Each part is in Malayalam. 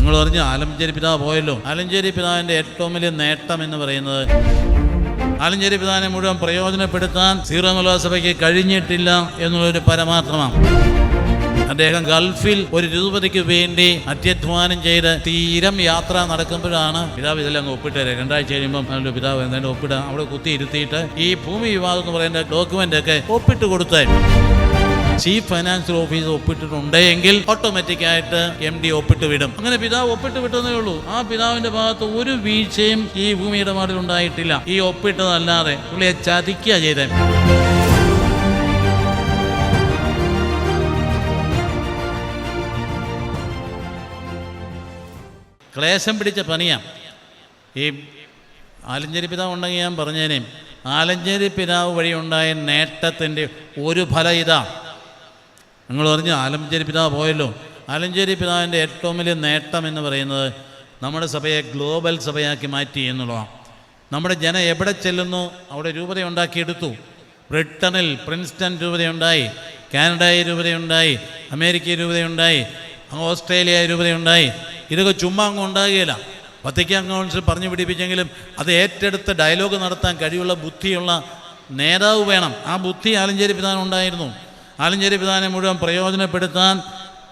നിങ്ങൾ പറഞ്ഞു ആലഞ്ചേരി പിതാവ് പോയല്ലോ. ആലഞ്ചേരി പിതാവിന്റെ ഏറ്റവും വലിയ നേട്ടം എന്ന് പറയുന്നത് ആലഞ്ചേരി പിതാവിനെ മുഴുവൻ പ്രയോജനപ്പെടുത്താൻ സീറോ മലബാർ സഭയ്ക്ക് കഴിഞ്ഞിട്ടില്ല എന്നുള്ളൊരു പരമാത്രമാണ് അദ്ദേഹം ഗൾഫിൽ ഒരു രൂപതയ്ക്ക് വേണ്ടി അത്യധ്വാനം ചെയ്ത് തീരം യാത്ര നടക്കുമ്പോഴാണ് പിതാവ് ഇതെല്ലാം അങ്ങ് ഒപ്പിട്ടത് രണ്ടാഴ്ച കഴിയുമ്പം അതിന്റെ പിതാവ് എന്തായാലും ഒപ്പിട. അവിടെ കുത്തി ഇരുത്തിയിട്ട് ഈ ഭൂമി വിവാദം എന്ന് പറയുന്ന ഡോക്യുമെന്റ് ഒക്കെ ഒപ്പിട്ട് കൊടുത്തേ ചീഫ് ഫൈനാൻഷ്യൽ ഓഫീസർ ഒപ്പിട്ടിട്ടുണ്ടെങ്കിൽ ഓട്ടോമാറ്റിക് ആയിട്ട് എം ഡി ഒപ്പിട്ട് വിടും അങ്ങനെ പിതാവ് ഒപ്പിട്ട് വിട്ടെന്നേ ഉള്ളൂ. ആ പിതാവിന്റെ ഭാഗത്ത് ഒരു വീഴ്ചയും ഈ ഭൂമി ഇടപാടിൽ ഉണ്ടായിട്ടില്ല. ഈ ഒപ്പിട്ടതല്ലാതെ പുള്ളിയെ ചതിക്കുക ചെയ്തേ. ക്ലേശം പിടിച്ച പണിയാ ഈ ആലഞ്ചേരി പിതാവ് ഉണ്ടെങ്കിൽ ഞാൻ പറഞ്ഞേനേം. ആലഞ്ചേരി പിതാവ് വഴി ഉണ്ടായ നേട്ടത്തിന്റെ ഒരു ഫലം ഇതാ. നിങ്ങൾ പറഞ്ഞു ആലഞ്ചേരി പിതാവ് പോയല്ലോ. ആലഞ്ചേരി പിതാവിന്റെ ഏറ്റവും വലിയ നേട്ടം എന്ന് പറയുന്നത് നമ്മുടെ സഭയെ ഗ്ലോബൽ സഭയാക്കി മാറ്റി എന്നുള്ളതാണ്. നമ്മുടെ ജനം എവിടെ ചെല്ലുന്നു അവിടെ രൂപത ഉണ്ടാക്കിയെടുത്തു. ബ്രിട്ടനിൽ പ്രിൻസ്റ്റൺ രൂപതയുണ്ടായി കാനഡയിൽ രൂപതയുണ്ടായി അമേരിക്കയിൽ രൂപതയുണ്ടായി ഓസ്ട്രേലിയ രൂപതയുണ്ടായി. ഇതൊക്കെ ചുമ്മാ അങ്ങ് ഉണ്ടാകുകയില്ല. വത്തിക്കാൻ കൗൺസിൽ പറഞ്ഞു പിടിപ്പിച്ചെങ്കിലും അത് ഏറ്റെടുത്ത് ഡയലോഗ് നടത്താൻ കഴിവുള്ള ബുദ്ധിയുള്ള നേതാവ് വേണം. ആ ബുദ്ധി ആലഞ്ചേരി പിതാവിന് ഉണ്ടായിരുന്നു ആലഞ്ചേരി പിതാവിനെ മുഴുവൻ പ്രയോജനപ്പെടുത്താൻ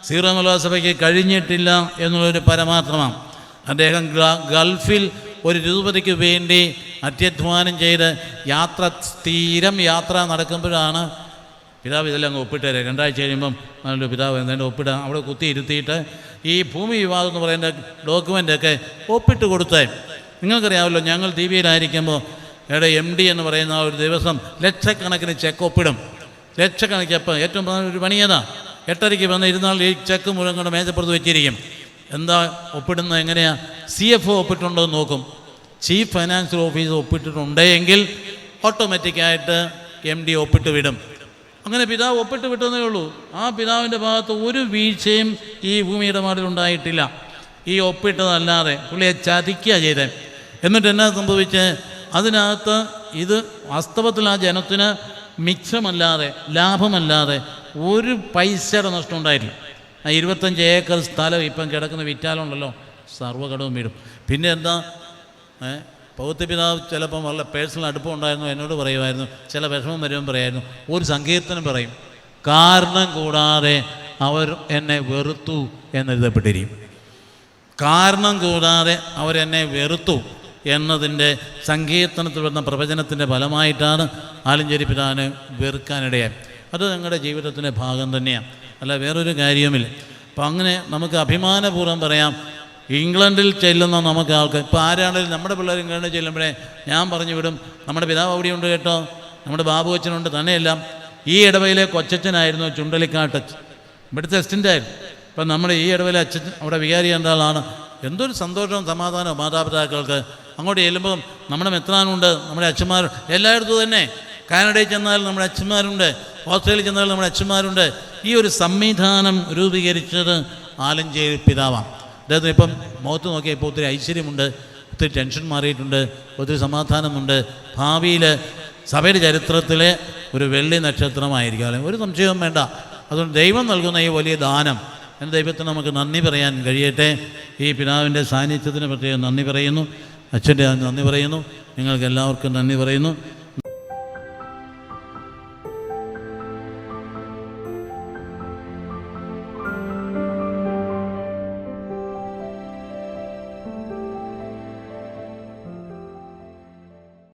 സീറോ സഭയ്ക്ക് കഴിഞ്ഞിട്ടില്ല എന്നുള്ളൊരു പരമാർത്ഥമാണ്. അദ്ദേഹം ഗൾഫിൽ ഒരു രൂപതയ്ക്ക് വേണ്ടി അത്യധ്വാനം ചെയ്ത് യാത്ര സ്ഥിരം യാത്ര നടക്കുമ്പോഴാണ് പിതാവ് ഇതെല്ലാം അങ്ങ് ഒപ്പിട്ടേരെ രണ്ടാഴ്ച കഴിയുമ്പം അതിന്റെ പിതാവ് എന്തായാലും ഒപ്പിടാം. അവിടെ കുത്തി ഇരുത്തിയിട്ട് ഈ ഭൂമി വിവാദം എന്ന് പറയുന്ന ഡോക്യുമെന്റൊക്കെ ഒപ്പിട്ട് കൊടുത്തേ. നിങ്ങൾക്കറിയാമല്ലോ ഞങ്ങൾ ദീപിയിലായിരിക്കുമ്പോൾ ഇവിടെ എം ഡി എന്ന് പറയുന്ന ഒരു ദിവസം ലക്ഷക്കണക്കിന് ചെക്ക് ഒപ്പിടും. ലക്ഷക്കണക്കിന് അപ്പം ഏറ്റവും പ്രധാന ഒരു പണിയതാ എട്ടരയ്ക്ക് വന്ന് ഇരുന്നാൾ ഈ ചെക്ക് മുഴുവൻ കൊണ്ട് മേജപ്പുറത്ത് വെച്ചിരിക്കും. എന്താ ഒപ്പിടുന്നത് എങ്ങനെയാണ് സി എഫ് ഒ ഒപ്പിട്ടുണ്ടോ എന്ന് നോക്കും. ചീഫ് ഫൈനാൻഷ്യൽ ഓഫീസർ ഒപ്പിട്ടിട്ടുണ്ടെങ്കിൽ ഓട്ടോമാറ്റിക്കായിട്ട് എം ഡി ഒപ്പിട്ട് വിടും. അങ്ങനെ പിതാവ് ഒപ്പിട്ട് വിട്ടെന്നേ ഉള്ളൂ. ആ പിതാവിന്റെ ഭാഗത്ത് ഒരു വീഴ്ചയും ഈ ഭൂമി ഇടപാടിൽ ഉണ്ടായിട്ടില്ല. ഈ ഒപ്പിട്ടതല്ലാതെ പുള്ളിയെ ചതിക്കുക ചെയ്തേ. എന്നിട്ട് എന്നാ സംഭവിച്ച്? അതിനകത്ത് ഇത് വാസ്തവത്തിൽ ആ ജനത്തിന് മിച്ചമല്ലാതെ ലാഭമല്ലാതെ ഒരു പൈസയുടെ നഷ്ടം ഉണ്ടായിട്ടില്ല ആ ഇരുപത്തഞ്ച് ഏക്കർ സ്ഥലം ഇപ്പം കിടക്കുന്ന വിറ്റാലുണ്ടല്ലോ സർവകടവും വീടും. പിന്നെ എന്താ? പൗത്യ പിതാവ് ചിലപ്പം വളരെ പേഴ്സണൽ അടുപ്പം ഉണ്ടായിരുന്നു എന്നോട് പറയുമായിരുന്നു ചില വിഷമം വരുമ്പോൾ പറയായിരുന്നു ഒരു സങ്കീർത്തനം പറയും കാരണം കൂടാതെ അവർ എന്നെ വെറുത്തു എന്നെഴുതപ്പെട്ടിരിക്കും. കാരണം കൂടാതെ അവരെന്നെ വെറുത്തു. എന്നതിന്റെ സങ്കീർത്തനത്തിൽ വരുന്ന പ്രവചനത്തിന്റെ ഫലമായിട്ടാണ് ആലഞ്ചേരി പിതാവിനെ വെറുക്കാനിടയായി അത് ഞങ്ങളുടെ ജീവിതത്തിന്റെ ഭാഗം തന്നെയാണ്. അല്ല വേറൊരു കാര്യവുമില്ല. അപ്പം അങ്ങനെ നമുക്ക് അഭിമാനപൂർവം പറയാം ഇംഗ്ലണ്ടിൽ ചെല്ലുന്ന നമുക്ക് ആൾക്ക് ഇപ്പോൾ ആരാണെങ്കിലും നമ്മുടെ പിള്ളേർ ഇംഗ്ലണ്ടിൽ ചെല്ലുമ്പോഴേ ഞാൻ പറഞ്ഞു വിടും നമ്മുടെ പിതാവ് അവിടെയുണ്ട് കേട്ടോ നമ്മുടെ ബാബു അച്ഛനുണ്ട് തന്നെയല്ല. ഈ ഇടവയിലെ കൊച്ചച്ഛനായിരുന്നു ചുണ്ടലിക്കാട്ട് ഇവിടുത്തെ അസിസ്റ്റന്റ് ആയിരുന്നു. ഇപ്പം നമ്മുടെ ഈ ഇടവയിലെ അച്ഛൻ അവിടെ വികാരി എന്താളാണ് എന്തൊരു സന്തോഷവും സമാധാനവും മാതാപിതാക്കൾക്ക് അങ്ങോട്ട് ചെല്ലുമ്പം നമ്മുടെ മെത്രാനുണ്ട് നമ്മുടെ അച്ഛന്മാർ എല്ലായിടത്തും തന്നെ. കാനഡയിൽ ചെന്നാൽ നമ്മുടെ അച്ഛന്മാരുണ്ട് ഓസ്ട്രേലിയയിൽ ചെന്നാൽ നമ്മുടെ അച്ഛന്മാരുണ്ട്. ഈ ഒരു സംവിധാനം രൂപീകരിച്ചത് ആലഞ്ചേരി പിതാവാണ്. അദ്ദേഹത്തിന് ഇപ്പം മുഖത്ത് നോക്കിയാൽ ഇപ്പോൾ ഒത്തിരി ഐശ്വര്യമുണ്ട് ഒത്തിരി ടെൻഷൻ മാറിയിട്ടുണ്ട് ഒത്തിരി സമാധാനമുണ്ട്. ഭാവിയിൽ സഭയുടെ ചരിത്രത്തിലെ ഒരു വെള്ളി നക്ഷത്രമായിരിക്കും അല്ലെങ്കിൽ ഒരു സംശയവും വേണ്ട. അതുകൊണ്ട് ദൈവം നൽകുന്ന ഈ വലിയ ദാനം എന്റെ ദൈവത്തിന് നമുക്ക് നന്ദി പറയാൻ കഴിയട്ടെ. ഈ പിതാവിന്റെ സാന്നിധ്യത്തിന് പ്രത്യേകം നന്ദി പറയുന്നു. അച്ഛന്റെ നന്ദി പറയുന്നു. നിങ്ങൾക്ക് എല്ലാവർക്കും നന്ദി പറയുന്നു.